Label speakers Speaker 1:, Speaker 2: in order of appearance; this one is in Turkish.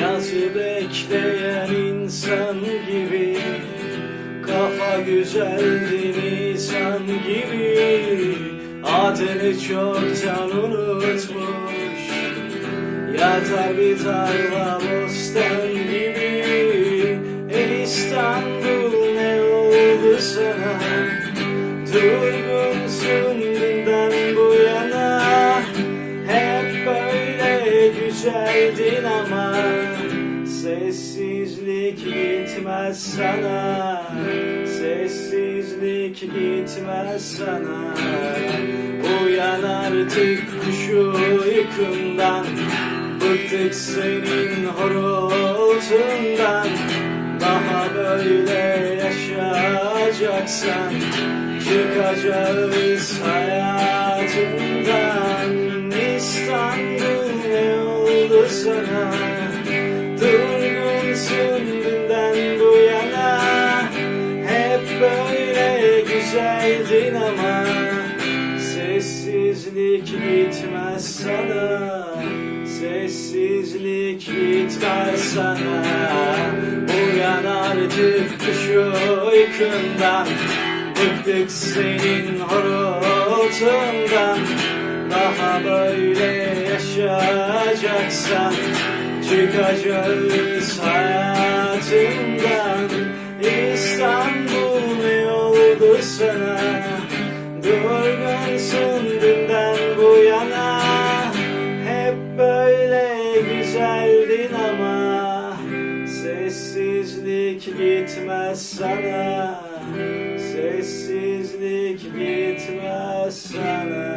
Speaker 1: Yazı bekleyen insan gibi Kafa güzeldi Nisan gibi. Adını çoktan unutmuş Yatar bir tarla bostan gibi. Ey İstanbul ne oldu sana? Durgunsun böyle güzeldin ama Sessizlik gitmez sana. Sessizlik gitmez sana. Uyan artık şu uykundan Bıktık senin horultundan Daha böyle yaşayacaksan Çıkacağız hayatından sana Durgunsun dünden bu yana Hep böyle güzeldin ama Sessizlik gitmez sana Sessizlik gitmez sana. Uyan artık şu uykundan Bıktık senin horultundan. Daha böyle yaşayacaksan Çıkacağız hayatından. İstanbul ne oldu sana Durgunsun dünden bu yana. Hep böyle güzeldin ama Sessizlik gitmez sana. Sessizlik gitmez sana